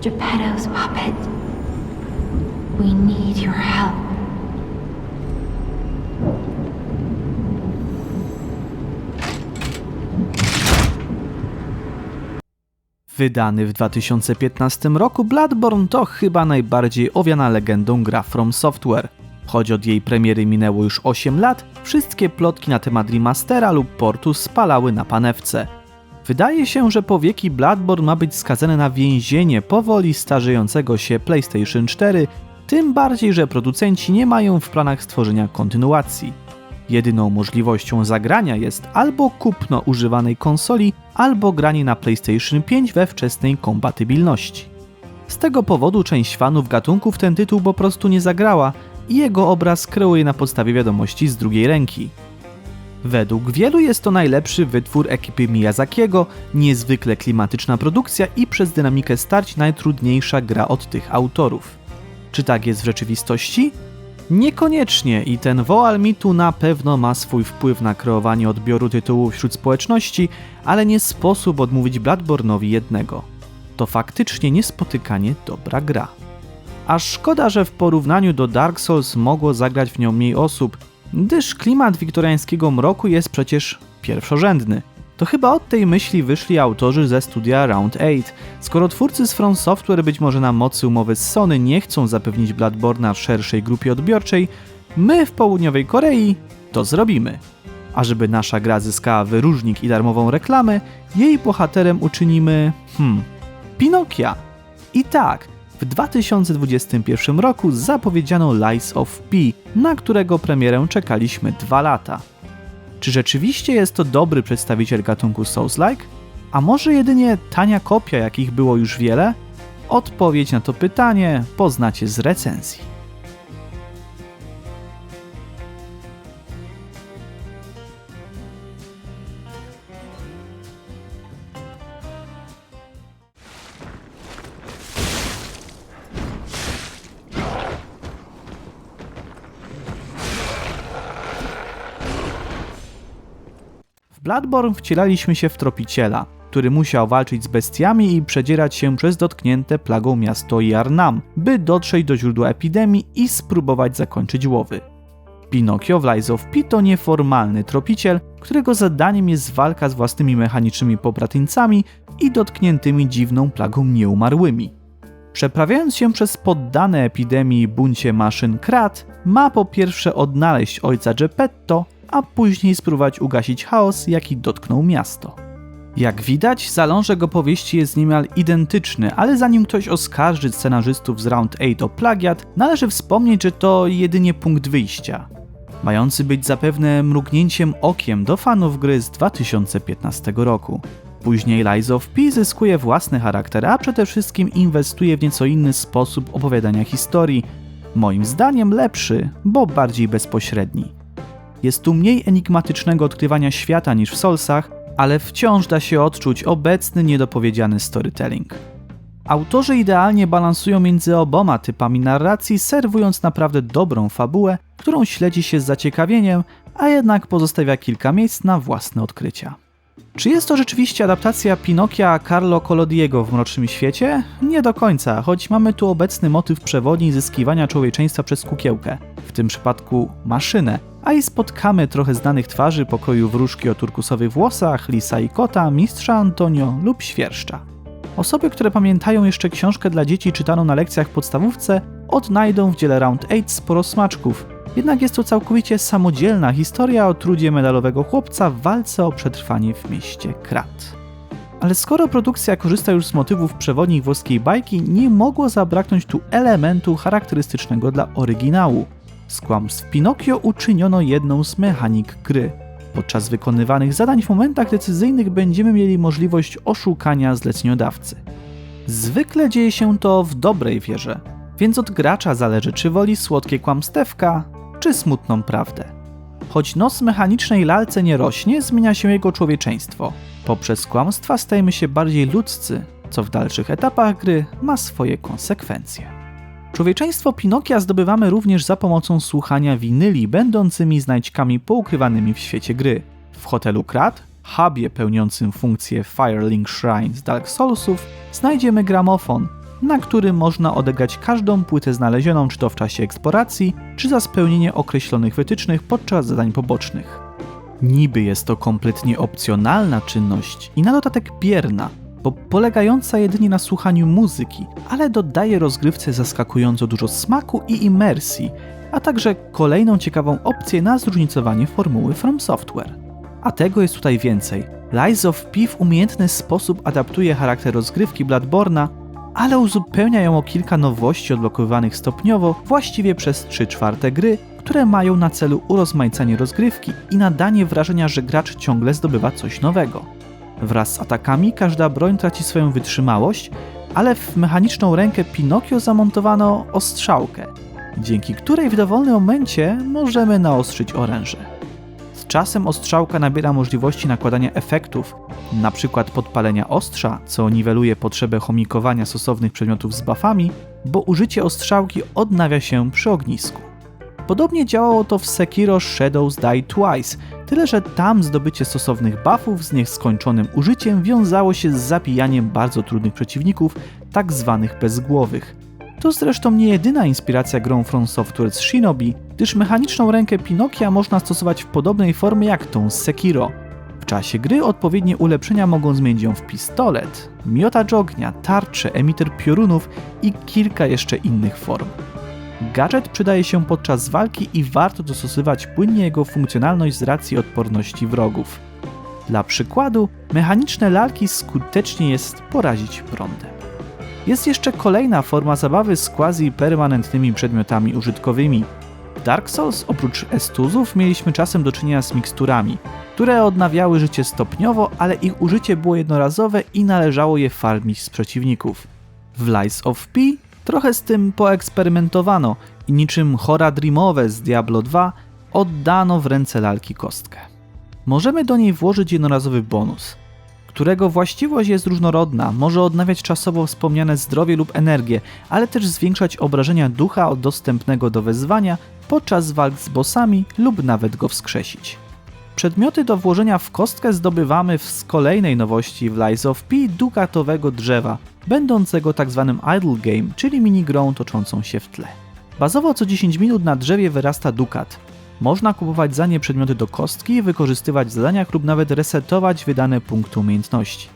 Geppetto's puppet. We need your help. Wydany w 2015 roku, Bloodborne to chyba najbardziej owiana legendą gra From Software. Choć od jej premiery minęło już 8 lat, wszystkie plotki na temat remastera lub portu spalały na panewce. Wydaje się, że po wieki Bloodborne ma być skazany na więzienie powoli starzejącego się PlayStation 4, tym bardziej, że producenci nie mają w planach stworzenia kontynuacji. Jedyną możliwością zagrania jest albo kupno używanej konsoli, albo granie na PlayStation 5 we wczesnej kompatybilności. Z tego powodu część fanów gatunku w ten tytuł po prostu nie zagrała i jego obraz kreuje na podstawie wiadomości z drugiej ręki. Według wielu jest to najlepszy wytwór ekipy Miyazakiego, niezwykle klimatyczna produkcja i przez dynamikę starć najtrudniejsza gra od tych autorów. Czy tak jest w rzeczywistości? Niekoniecznie i ten woal mitu na pewno ma swój wpływ na kreowanie odbioru tytułu wśród społeczności, ale nie sposób odmówić Bloodborne'owi jednego. To faktycznie niespotykanie dobra gra. Aż szkoda, że w porównaniu do Dark Souls mogło zagrać w nią mniej osób, gdyż klimat wiktoriańskiego mroku jest przecież pierwszorzędny. To chyba od tej myśli wyszli autorzy ze studia Round 8. Skoro twórcy z From Software być może na mocy umowy z Sony nie chcą zapewnić Bloodborne'a szerszej grupie odbiorczej, my w południowej Korei to zrobimy. A żeby nasza gra zyskała wyróżnik i darmową reklamę, jej bohaterem uczynimy, hmm, Pinokia. I tak, w 2021 roku zapowiedziano Lies of P, na którego premierę czekaliśmy dwa lata. Czy rzeczywiście jest to dobry przedstawiciel gatunku Souls-like? A może jedynie tania kopia, jakich było już wiele? Odpowiedź na to pytanie poznacie z recenzji. W Bloodborne wcielaliśmy się w tropiciela, który musiał walczyć z bestiami i przedzierać się przez dotknięte plagą miasto Jarnam, by dotrzeć do źródła epidemii i spróbować zakończyć łowy. Pinokio w Lies of P to nieformalny tropiciel, którego zadaniem jest walka z własnymi mechanicznymi pobratyńcami i dotkniętymi dziwną plagą nieumarłymi. Przeprawiając się przez poddane epidemii buncie maszyn Krat, ma po pierwsze odnaleźć ojca Geppetto, a później spróbować ugasić chaos, jaki dotknął miasto. Jak widać, zalążek opowieści jest niemal identyczny, ale zanim ktoś oskarży scenarzystów z Round 8 o plagiat, należy wspomnieć, że to jedynie punkt wyjścia. Mający być zapewne mrugnięciem okiem do fanów gry z 2015 roku. Później Lies of P zyskuje własny charakter, a przede wszystkim inwestuje w nieco inny sposób opowiadania historii. Moim zdaniem lepszy, bo bardziej bezpośredni. Jest tu mniej enigmatycznego odkrywania świata niż w Soulsach, ale wciąż da się odczuć obecny, niedopowiedziany storytelling. Autorzy idealnie balansują między oboma typami narracji, serwując naprawdę dobrą fabułę, którą śledzi się z zaciekawieniem, a jednak pozostawia kilka miejsc na własne odkrycia. Czy jest to rzeczywiście adaptacja Pinokia Carlo Collodiego w Mrocznym Świecie? Nie do końca, choć mamy tu obecny motyw przewodni zyskiwania człowieczeństwa przez kukiełkę, w tym przypadku maszynę, a i spotkamy trochę znanych twarzy pokroju wróżki o turkusowych włosach, lisa i kota, mistrza Antonio lub świerszcza. Osoby, które pamiętają jeszcze książkę dla dzieci czytaną na lekcjach podstawówce, odnajdą w dziele Round 8 sporo smaczków. Jednak jest to całkowicie samodzielna historia o trudzie medalowego chłopca w walce o przetrwanie w mieście Krat. Ale skoro produkcja korzysta już z motywów przewodnich włoskiej bajki, nie mogło zabraknąć tu elementu charakterystycznego dla oryginału. Z kłamstw Pinokio uczyniono jedną z mechanik gry. Podczas wykonywanych zadań w momentach decyzyjnych będziemy mieli możliwość oszukania zleceniodawcy. Zwykle dzieje się to w dobrej wierze, więc od gracza zależy, czy woli słodkie kłamstewka, czy smutną prawdę. Choć nos mechanicznej lalce nie rośnie, zmienia się jego człowieczeństwo. Poprzez kłamstwa stajemy się bardziej ludzcy, co w dalszych etapach gry ma swoje konsekwencje. Człowieczeństwo Pinokia zdobywamy również za pomocą słuchania winyli, będącymi znajdźkami poukrywanymi w świecie gry. W hotelu Krat, hubie pełniącym funkcję Firelink Shrine z Dark Soulsów, znajdziemy gramofon, na którym można odegrać każdą płytę znalezioną czy to w czasie eksploracji, czy za spełnienie określonych wytycznych podczas zadań pobocznych. Niby jest to kompletnie opcjonalna czynność i na dodatek bierna, bo polegająca jedynie na słuchaniu muzyki, ale dodaje rozgrywce zaskakująco dużo smaku i imersji, a także kolejną ciekawą opcję na zróżnicowanie formuły From Software. A tego jest tutaj więcej. Lies of P w umiejętny sposób adaptuje charakter rozgrywki Bloodborna, ale uzupełnia ją o kilka nowości odblokowywanych stopniowo właściwie przez 3 czwarte gry, które mają na celu urozmaicenie rozgrywki i nadanie wrażenia, że gracz ciągle zdobywa coś nowego. Wraz z atakami każda broń traci swoją wytrzymałość, ale w mechaniczną rękę Pinokio zamontowano ostrzałkę, dzięki której w dowolnym momencie możemy naostrzyć oręże. Czasem ostrzałka nabiera możliwości nakładania efektów, np. podpalenia ostrza, co niweluje potrzebę chomikowania stosownych przedmiotów z buffami, bo użycie ostrzałki odnawia się przy ognisku. Podobnie działało to w Sekiro Shadows Die Twice, tyle że tam zdobycie stosownych buffów z nieskończonym użyciem wiązało się z zabijaniem bardzo trudnych przeciwników, tak zwanych bezgłowych. To zresztą nie jedyna inspiracja grą From Software z Shinobi, gdyż mechaniczną rękę Pinokia można stosować w podobnej formie jak tą z Sekiro. W czasie gry odpowiednie ulepszenia mogą zmienić ją w pistolet, miotacz ognia, tarczę, emiter piorunów i kilka jeszcze innych form. Gadżet przydaje się podczas walki i warto dostosować płynnie jego funkcjonalność z racji odporności wrogów. Dla przykładu, mechaniczne lalki skutecznie jest porazić prądem. Jest jeszcze kolejna forma zabawy z quasi-permanentnymi przedmiotami użytkowymi. W Dark Souls oprócz estuzów mieliśmy czasem do czynienia z miksturami, które odnawiały życie stopniowo, ale ich użycie było jednorazowe i należało je farmić z przeciwników. W Lies of P trochę z tym poeksperymentowano i niczym chora dreamowe z Diablo 2 oddano w ręce lalki kostkę. Możemy do niej włożyć jednorazowy bonus, którego właściwość jest różnorodna, może odnawiać czasowo wspomniane zdrowie lub energię, ale też zwiększać obrażenia ducha od dostępnego do wezwania podczas walk z bossami lub nawet go wskrzesić. Przedmioty do włożenia w kostkę zdobywamy z kolejnej nowości w Lies of P dukatowego drzewa, będącego tzw. idle game, czyli minigrą toczącą się w tle. Bazowo co 10 minut na drzewie wyrasta dukat. Można kupować za nie przedmioty do kostki, wykorzystywać w zadaniach lub nawet resetować wydane punkty umiejętności.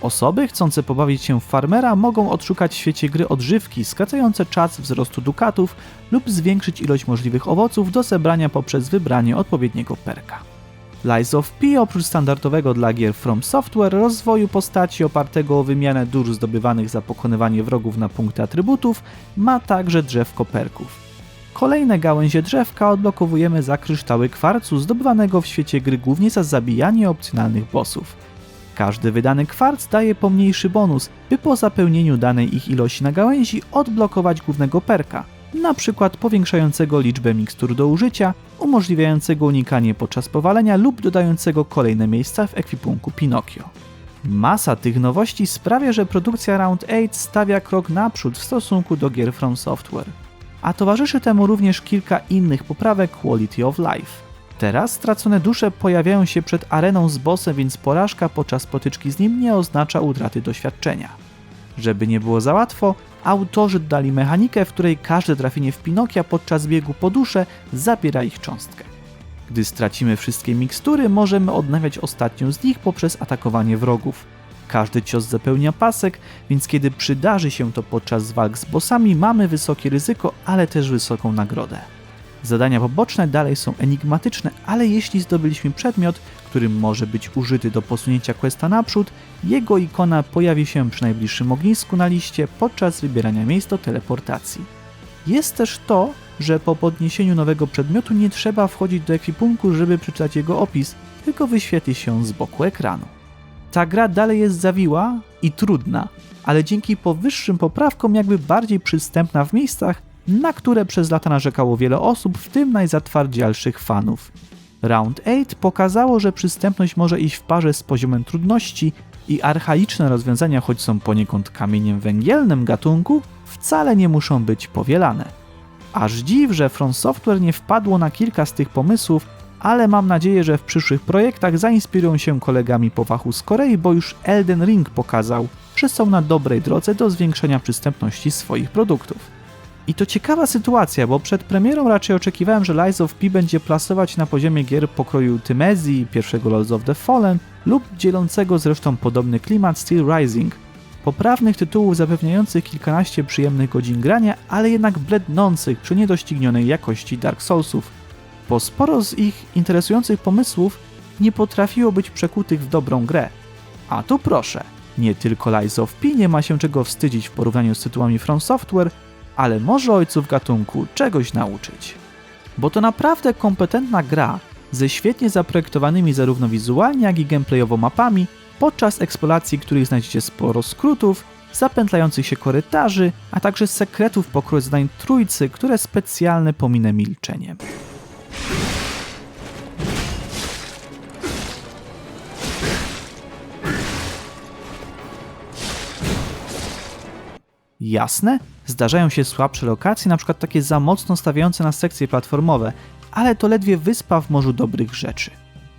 Osoby chcące pobawić się w farmera mogą odszukać w świecie gry odżywki skracające czas wzrostu dukatów lub zwiększyć ilość możliwych owoców do zebrania poprzez wybranie odpowiedniego perka. Lies of P oprócz standardowego dla gier From Software rozwoju postaci opartego o wymianę dusz zdobywanych za pokonywanie wrogów na punkty atrybutów ma także drzewko perków. Kolejne gałęzie drzewka odblokowujemy za kryształy kwarcu zdobywanego w świecie gry głównie za zabijanie opcjonalnych bossów. Każdy wydany kwarc daje pomniejszy bonus, by po zapełnieniu danej ich ilości na gałęzi odblokować głównego perka, na przykład powiększającego liczbę mikstur do użycia, umożliwiającego unikanie podczas powalenia lub dodającego kolejne miejsca w ekwipunku Pinokio. Masa tych nowości sprawia, że produkcja Round 8 stawia krok naprzód w stosunku do gier From Software. A towarzyszy temu również kilka innych poprawek Quality of Life. Teraz stracone dusze pojawiają się przed areną z bossem, więc porażka podczas potyczki z nim nie oznacza utraty doświadczenia. Żeby nie było za łatwo, autorzy dodali mechanikę, w której każde trafienie w Pinokia podczas biegu po duszę zabiera ich cząstkę. Gdy stracimy wszystkie mikstury, możemy odnawiać ostatnią z nich poprzez atakowanie wrogów. Każdy cios zapełnia pasek, więc kiedy przydarzy się to podczas walk z bossami, mamy wysokie ryzyko, ale też wysoką nagrodę. Zadania poboczne dalej są enigmatyczne, ale jeśli zdobyliśmy przedmiot, który może być użyty do posunięcia questa naprzód, jego ikona pojawi się przy najbliższym ognisku na liście podczas wybierania miejsc do teleportacji. Jest też to, że po podniesieniu nowego przedmiotu nie trzeba wchodzić do ekwipunku, żeby przeczytać jego opis, tylko wyświetli się z boku ekranu. Ta gra dalej jest zawiła i trudna, ale dzięki powyższym poprawkom jakby bardziej przystępna w miejscach, na które przez lata narzekało wiele osób, w tym najzatwardzialszych fanów. Round 8 pokazało, że przystępność może iść w parze z poziomem trudności i archaiczne rozwiązania, choć są poniekąd kamieniem węgielnym gatunku, wcale nie muszą być powielane. Aż dziw, że From Software nie wpadło na kilka z tych pomysłów, ale mam nadzieję, że w przyszłych projektach zainspirują się kolegami po fachu z Korei, bo już Elden Ring pokazał, że są na dobrej drodze do zwiększenia przystępności swoich produktów. I to ciekawa sytuacja, bo przed premierą raczej oczekiwałem, że Lies of P będzie plasować na poziomie gier pokroju Tymezji, pierwszego Lords of the Fallen lub dzielącego zresztą podobny klimat Steel Rising. Poprawnych tytułów zapewniających kilkanaście przyjemnych godzin grania, ale jednak blednących przy niedoścignionej jakości Dark Soulsów. Bo sporo z ich interesujących pomysłów nie potrafiło być przekutych w dobrą grę. A tu proszę, nie tylko Lies of P nie ma się czego wstydzić w porównaniu z tytułami From Software, ale może ojców gatunku czegoś nauczyć. Bo to naprawdę kompetentna gra ze świetnie zaprojektowanymi zarówno wizualnie, jak i gameplayowo mapami, podczas eksploracji których znajdziecie sporo skrótów, zapętlających się korytarzy, a także sekretów pokroju zadań trójcy, które specjalnie pominę milczeniem. Jasne, zdarzają się słabsze lokacje, przykład takie za mocno stawiające na sekcje platformowe, ale to ledwie wyspa w morzu dobrych rzeczy.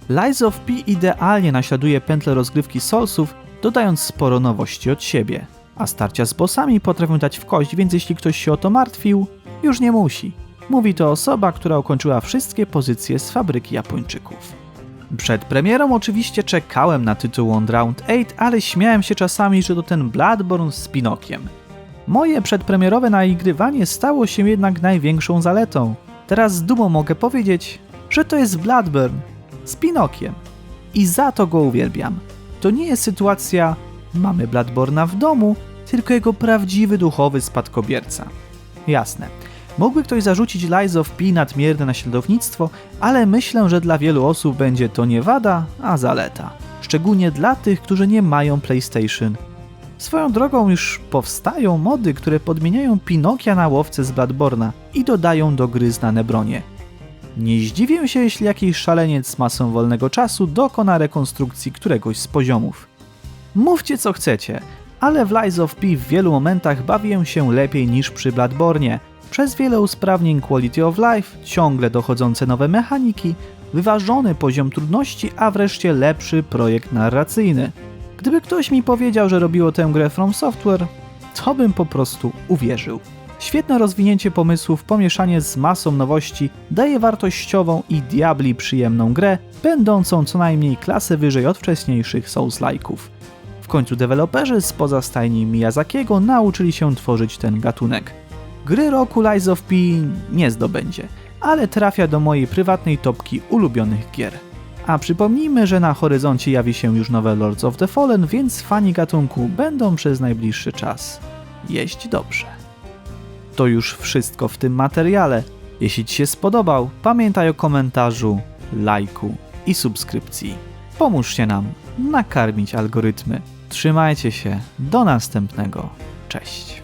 Lies of P idealnie naśladuje pętlę rozgrywki Soulsów, dodając sporo nowości od siebie. A starcia z bossami potrafią dać w kość, więc jeśli ktoś się o to martwił, już nie musi. Mówi to osoba, która ukończyła wszystkie pozycje z fabryki Japończyków. Przed premierą oczywiście czekałem na tytuł On Round 8, ale śmiałem się czasami, że to ten Bloodborne z Pinokiem. Moje przedpremierowe naigrywanie stało się jednak największą zaletą. Teraz z dumą mogę powiedzieć, że to jest Bloodburn z Pinokiem. I za to go uwielbiam. To nie jest sytuacja mamy Bloodborna w domu, tylko jego prawdziwy duchowy spadkobierca. Jasne. Mógłby ktoś zarzucić Lies of P nadmierne naśladownictwo, ale myślę, że dla wielu osób będzie to nie wada, a zaleta. Szczególnie dla tych, którzy nie mają PlayStation Swoją drogą już powstają mody, które podmieniają Pinokia na łowcę z Bladborna i dodają do gry znane bronie. Nie zdziwię się, jeśli jakiś szaleniec z masą wolnego czasu dokona rekonstrukcji któregoś z poziomów. Mówcie co chcecie, ale w Lies of P w wielu momentach bawię się lepiej niż przy Bladbornie. Przez wiele usprawnień quality of life, ciągle dochodzące nowe mechaniki, wyważony poziom trudności, a wreszcie lepszy projekt narracyjny. Gdyby ktoś mi powiedział, że robiło tę grę From Software, to bym po prostu uwierzył. Świetne rozwinięcie pomysłów, pomieszanie z masą nowości daje wartościową i diabli przyjemną grę, będącą co najmniej klasę wyżej od wcześniejszych Souls-like'ów. W końcu deweloperzy spoza stajni Miyazakiego nauczyli się tworzyć ten gatunek. Gry roku Lies of P nie zdobędzie, ale trafia do mojej prywatnej topki ulubionych gier. A przypomnijmy, że na horyzoncie jawi się już nowe Lords of the Fallen, więc fani gatunku będą przez najbliższy czas jeść dobrze. To już wszystko w tym materiale. Jeśli Ci się spodobał, pamiętaj o komentarzu, lajku i subskrypcji. Pomóżcie nam nakarmić algorytmy. Trzymajcie się, do następnego. Cześć.